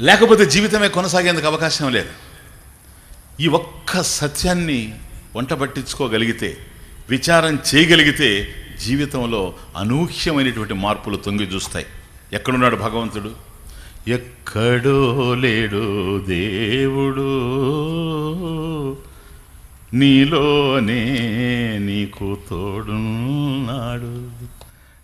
లేకపోతే జీవితమే కొనసాగేందుకు అవకాశం లేదు. ఈ ఒక్క సత్యాన్ని వంట పట్టించుకోగలిగితే విచారం చేయగలిగితే జీవితంలో అనూహ్యమైనటువంటి మార్పులు తొంగి చూస్తాయి. ఎక్కడున్నాడు భగవంతుడు? ఎక్కడో లేడు దేవుడు. నీలోనే నీకు తోడున్నాడు.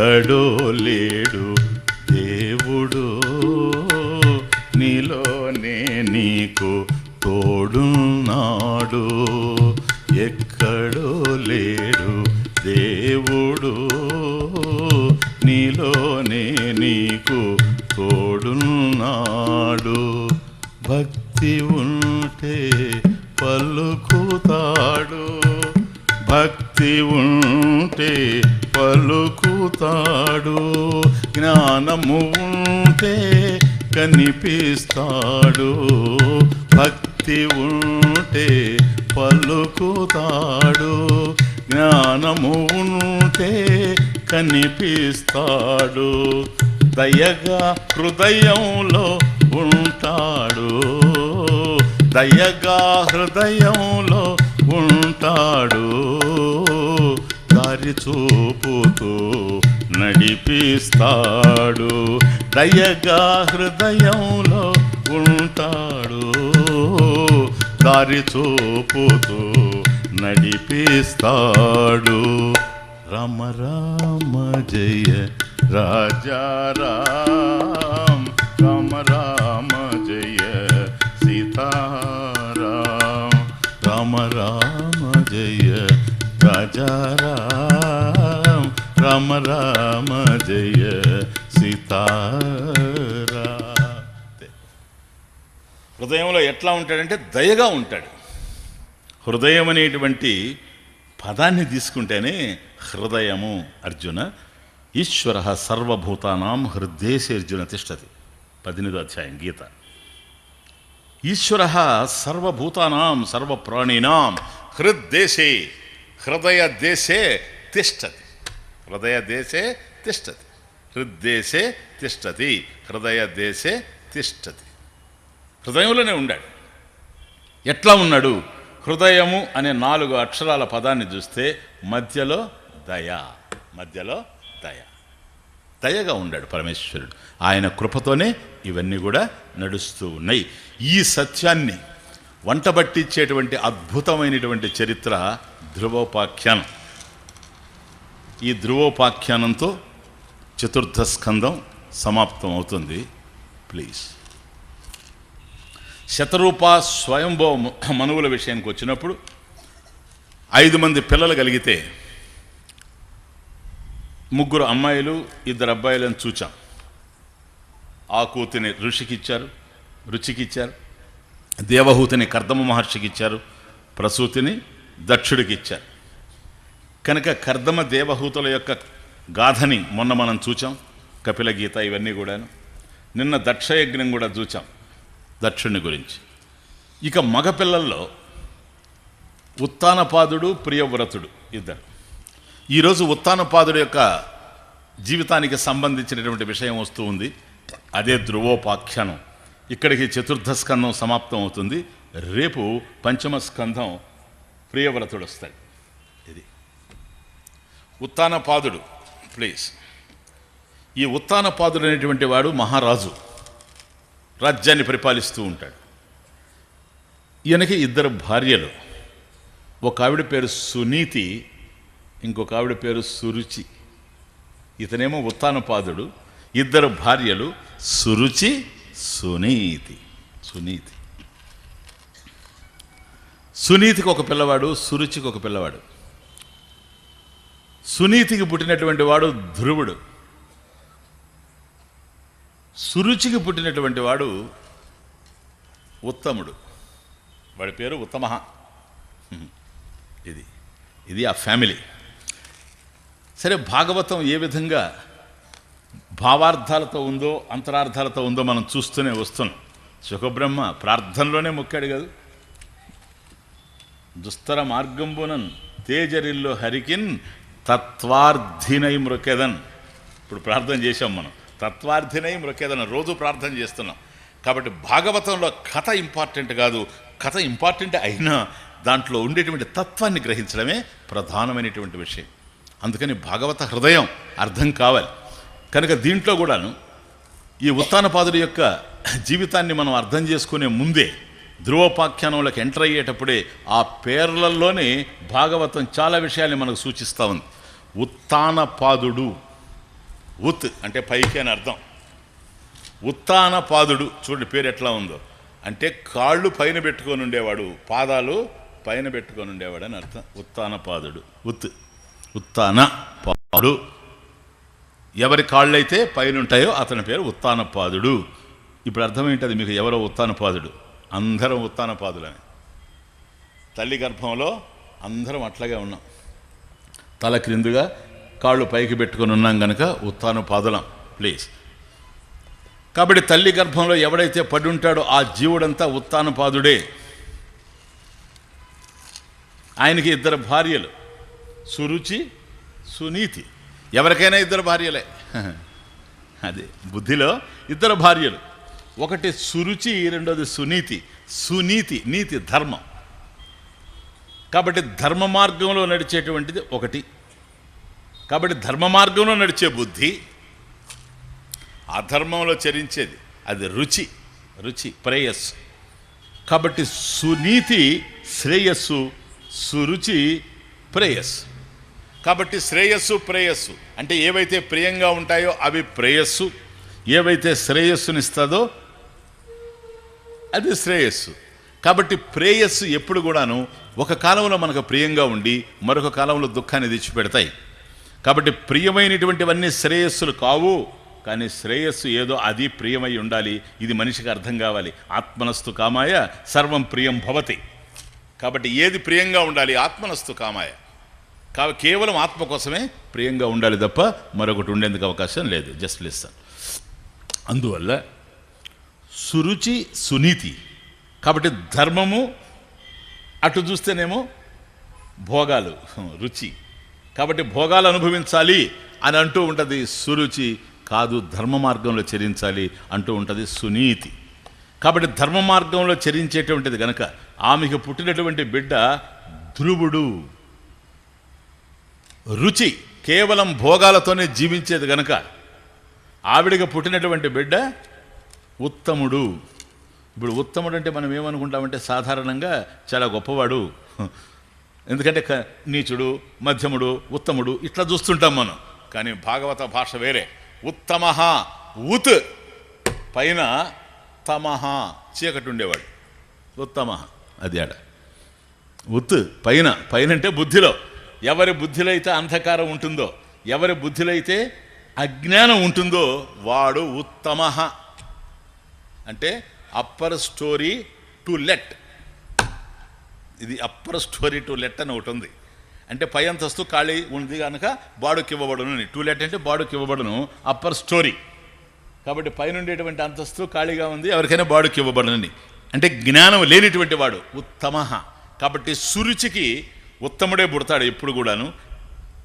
ఎక్కడో లేడు దేవుడు. నీలోనే నీకు తోడున్నా భక్తి ఉంటే పలుకుతాడు. జ్ఞానము ఉంటే కనిపిస్తాడు. భక్తి ఉంటే పలుకుతాడు. జ్ఞానము ఉంటే కనిపిస్తాడు. దయగా హృదయంలో ఉంటాడు. దయగా హృదయంలో ఉంటాడు. దారి చూపుతూ నడిపిస్తాడు. దయగా హృదయంలో ఉంటాడు. దారి చూపుతూ నడిపిస్తాడు. రామ రామ జయ రాజా రామ. రామ రామ జయ సీతారామ రామ రామ జయ రాజా రామ రామ రామ జయ సీతారా. హృదయంలో ఎట్లా ఉంటాడంటే దయగా ఉంటాడు. హృదయం అనేటువంటి పదాన్ని తీసుకుంటేనే హృదయము అర్జున ఈశ్వర సర్వభూతానాం హృదయసే అర్జున తిష్టది పద్దెనిమిదో అధ్యాయం గీత. ఈశ్వర సర్వభూతానాం సర్వప్రాణినాం హృద్దేశే హృదయ దేశే తిష్టతి హృదయ దేశే తిష్టతి హృద్దేశే తిష్టతి హృదయ దేశే తిష్టతి హృదయంలోనే ఉండాడు ఎట్లా ఉన్నాడు హృదయము అనే నాలుగు అక్షరాల పదాన్ని చూస్తే మధ్యలో దయ మధ్యలో దయ దయగా ఉన్నాడు పరమేశ్వరుడు ఆయన కృపతోనే ఇవన్నీ కూడా నడుస్తూ ఉన్నాయి ఈ సత్యాన్ని వంట వంటబట్టించేటువంటి అద్భుతమైనటువంటి చరిత్ర ధ్రువోపాఖ్యానం. ఈ ధ్రువోపాఖ్యానంతో చతుర్థ స్కందం సమాప్తం అవుతుంది ప్లీజ్. శతరూప స్వయంభవ మనువుల విషయానికి వచ్చినప్పుడు ఐదు మంది పిల్లలు కలిగితే ముగ్గురు అమ్మాయిలు ఇద్దరు అబ్బాయిలను చూచాం. ఆ కూతుని ఋషికిచ్చారు రుచికిచ్చారు. దేవహూతిని కర్దమ మహర్షికి ఇచ్చారు ప్రసూతిని దక్షుడికి ఇచ్చారు. కనుక కర్దమ దేవహూతుల యొక్క గాథని మొన్న మనం చూచాం కపిల గీత ఇవన్నీ కూడాను. నిన్న దక్షయజ్ఞం కూడా చూచాం దక్షుని గురించి. ఇక మగపిల్లల్లో ఉత్తానపాదుడు ప్రియవ్రతుడు ఇద్దరు. ఈరోజు ఉత్తానపాదుడు యొక్క జీవితానికి సంబంధించినటువంటి విషయం వస్తూ ఉంది అదే ధ్రువోపాఖ్యానం. ఇక్కడికి చతుర్థ స్కంధం సమాప్తం అవుతుంది. రేపు పంచమ స్కంధం ప్రియవ్రతుడు వస్తాడు. ఇది. ఉత్తానపాదుడు ప్లీజ్ ఈ ఉత్తానపాదుడు అనేటువంటి వాడు మహారాజు. రాజ్యాన్ని పరిపాలిస్తూ ఉంటాడు. ఈయనకి ఇద్దరు భార్యలు. ఒక ఆవిడ పేరు సునీతి ఇంకొక ఆవిడ పేరు సురుచి. ఇతనేమో ఉత్తానపాదుడు. ఇద్దరు భార్యలు సురుచి సునీతి. సునీతి. సునీతికి ఒక పిల్లవాడు సురుచికి ఒక పిల్లవాడు. సునీతికి పుట్టినటువంటి వాడు ధ్రువుడు. సురుచికి పుట్టినటువంటి వాడు ఉత్తముడు. వాడి పేరు ఉత్తమ ఇది ఇది ఆ ఫ్యామిలీ. సరే భాగవతం ఏ విధంగా భావార్థాలతో ఉందో అంతరార్థాలతో ఉందో మనం చూస్తూనే వస్తున్నాం. సుఖబ్రహ్మ ప్రార్థనలోనే మొక్కాడు కదా. దుస్తర మార్గంబునన్ తేజరిల్లో హరికిన్ తత్వార్థినై మృకెదన్. ఇప్పుడు ప్రార్థన చేసాం మనం. తత్వార్థినై మృకెదన్ రోజు ప్రార్థన చేస్తున్నాం. కాబట్టి భాగవతంలో కథ ఇంపార్టెంట్ కాదు. కథ ఇంపార్టెంట్ అయినా దాంట్లో ఉండేటువంటి తత్వాన్ని గ్రహించడమే ప్రధానమైనటువంటి విషయం. అందుకని భాగవత హృదయం అర్థం కావాలి. కనుక దీంట్లో కూడాను ఈ ఉత్తానపాదుడి యొక్క జీవితాన్ని మనం అర్థం చేసుకునే ముందే ధ్రువోపాఖ్యానంలోకి ఎంటర్ అయ్యేటప్పుడే ఆ పేర్లలోనే భాగవతం చాలా విషయాల్ని మనకు సూచిస్తూ ఉంది. ఉత్తానపాదుడు ఉత్ అంటే పైకి అని అర్థం. ఉత్తానపాదుడు చూడండి పేరు ఎట్లా ఉందో. అంటే కాళ్ళు పైన పెట్టుకొని ఉండేవాడు పాదాలు పైన పెట్టుకొని ఉండేవాడు అని అర్థం. ఉత్తానపాదుడు ఉత్. ఉత్తాన పాదుడు ఎవరి కాళ్ళైతే పైన ఉంటాయో అతని పేరు ఉత్తానపాదుడు. ఇప్పుడు అర్థమేంటది మీకు ఎవరో ఉత్తానపాదుడు? అందరం ఉత్తానపాదులని తల్లి గర్భంలో అందరం అట్లాగే ఉన్నాం. తల క్రిందుగా కాళ్ళు పైకి పెట్టుకొని ఉన్నాం గనక ఉత్తానపాదులం ప్లీజ్. కాబట్టి తల్లి గర్భంలో ఎవడైతే పడి ఉంటాడో ఆ జీవుడంతా ఉత్తానపాదుడే. ఆయనకి ఇద్దరు భార్యలు సురుచి సునీతి. ఎవరికైనా ఇద్దరు భార్యలే. అదే బుద్ధిలో ఇద్దరు భార్యలు. ఒకటి సురుచి రెండోది సునీతి. సునీతి నీతి ధర్మం. కాబట్టి ధర్మ మార్గంలో నడిచేటువంటిది ఒకటి. కాబట్టి ధర్మ మార్గంలో నడిచే బుద్ధి అధర్మంలో చరించేది అది రుచి రుచి ప్రేయస్సు. కాబట్టి సునీతి శ్రేయస్సు సురుచి ప్రేయస్సు. కాబట్టి శ్రేయస్సు ప్రేయస్సు. అంటే ఏవైతే ప్రియంగా ఉంటాయో అవి ప్రేయస్సు. ఏవైతే శ్రేయస్సునిస్తుందో అది శ్రేయస్సు. కాబట్టి ప్రేయస్సు ఎప్పుడు కూడాను ఒక కాలంలో మనకు ప్రియంగా ఉండి మరొక కాలంలో దుఃఖాన్ని తెచ్చిపెడతాయి కాబట్టి ప్రియమైనటువంటివన్నీ శ్రేయస్సులు కావు. కానీ శ్రేయస్సు ఏదో అది ప్రియమై ఉండాలి ఇది మనిషికి అర్థం కావాలి. ఆత్మనస్తు కామాయ సర్వం ప్రియం భవతి. కాబట్టి ఏది ప్రియంగా ఉండాలి ఆత్మనస్తు కామాయ. కా కేవలం ఆత్మ కోసమే ప్రియంగా ఉండాలి తప్ప మరొకటి ఉండేందుకు అవకాశం లేదు. జస్ట్ లిస్తాను అందువల్ల సురుచి సునీతి. కాబట్టి ధర్మము అటు చూస్తేనేమో భోగాలు రుచి. కాబట్టి భోగాలు అనుభవించాలి అని అంటూ ఉంటుంది సురుచి కాదు ధర్మ మార్గంలో చరించాలి అంటూ ఉంటుంది సునీతి. కాబట్టి ధర్మ మార్గంలో చరించేటువంటిది గనక ఆమెకు పుట్టినటువంటి బిడ్డ ధ్రువుడు. రుచి కేవలం భోగాలతోనే జీవించేది గనక ఆవిడకి పుట్టినటువంటి బిడ్డ ఉత్తముడు. ఇప్పుడు ఉత్తముడు అంటే మనం ఏమనుకుంటామంటే సాధారణంగా చాలా గొప్పవాడు. ఎందుకంటే నీచుడు మధ్యముడు ఉత్తముడు ఇట్లా చూస్తుంటాం మనం. కానీ భాగవత భాష వేరే. ఉత్తమ ఉత్. పైన తమహ చీకటి ఉండేవాడు. ఉత్తమ అది ఆడ. ఉత్ పైన. పైన అంటే బుద్ధిలో. ఎవరి బుద్ధిలో అయితే అంధకారం ఉంటుందో ఎవరి బుద్ధిలో అయితే అజ్ఞానం ఉంటుందో వాడు ఉత్తమ. అంటే అప్పర్ స్టోరీ టు లెట్ ఇది అప్పర్ స్టోరీ టు లెట్ అని ఒకటి ఉంది. అంటే పై అంతస్తు ఖాళీ ఉంది కనుక బాడుకి ఇవ్వబడును అని. టూ లెట్ అంటే బాడుకి ఇవ్వబడును అప్పర్ స్టోరీ కాబట్టి పైన ఉండేటువంటి అంతస్తు ఖాళీగా ఉంది ఎవరికైనా బాడుకి ఇవ్వబడునని. అంటే జ్ఞానం లేనిటువంటి వాడు ఉత్తమ. కాబట్టి సురుచికి ఉత్తముడే పుడతాడు ఎప్పుడు కూడాను.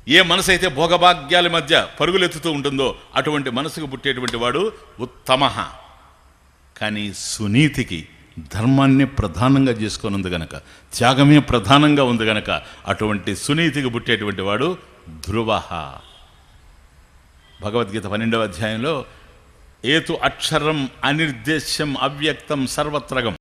ఏ మనసు అయితే భోగభాగ్యాల మధ్య పరుగులెత్తుతూ ఉంటుందో అటువంటి మనసుకు పుట్టేటువంటి వాడు ఉత్తమ. కానీ సునీతికి ధర్మాన్ని ప్రధానంగా చేసుకొని ఉంది గనక త్యాగమే ప్రధానంగా ఉంది గనక అటువంటి సునీతికి పుట్టేటువంటి వాడు ధ్రువ. భగవద్గీత పన్నెండవ అధ్యాయంలో ఏతు అక్షరం అనిర్దేశ్యం అవ్యక్తం సర్వత్రగం.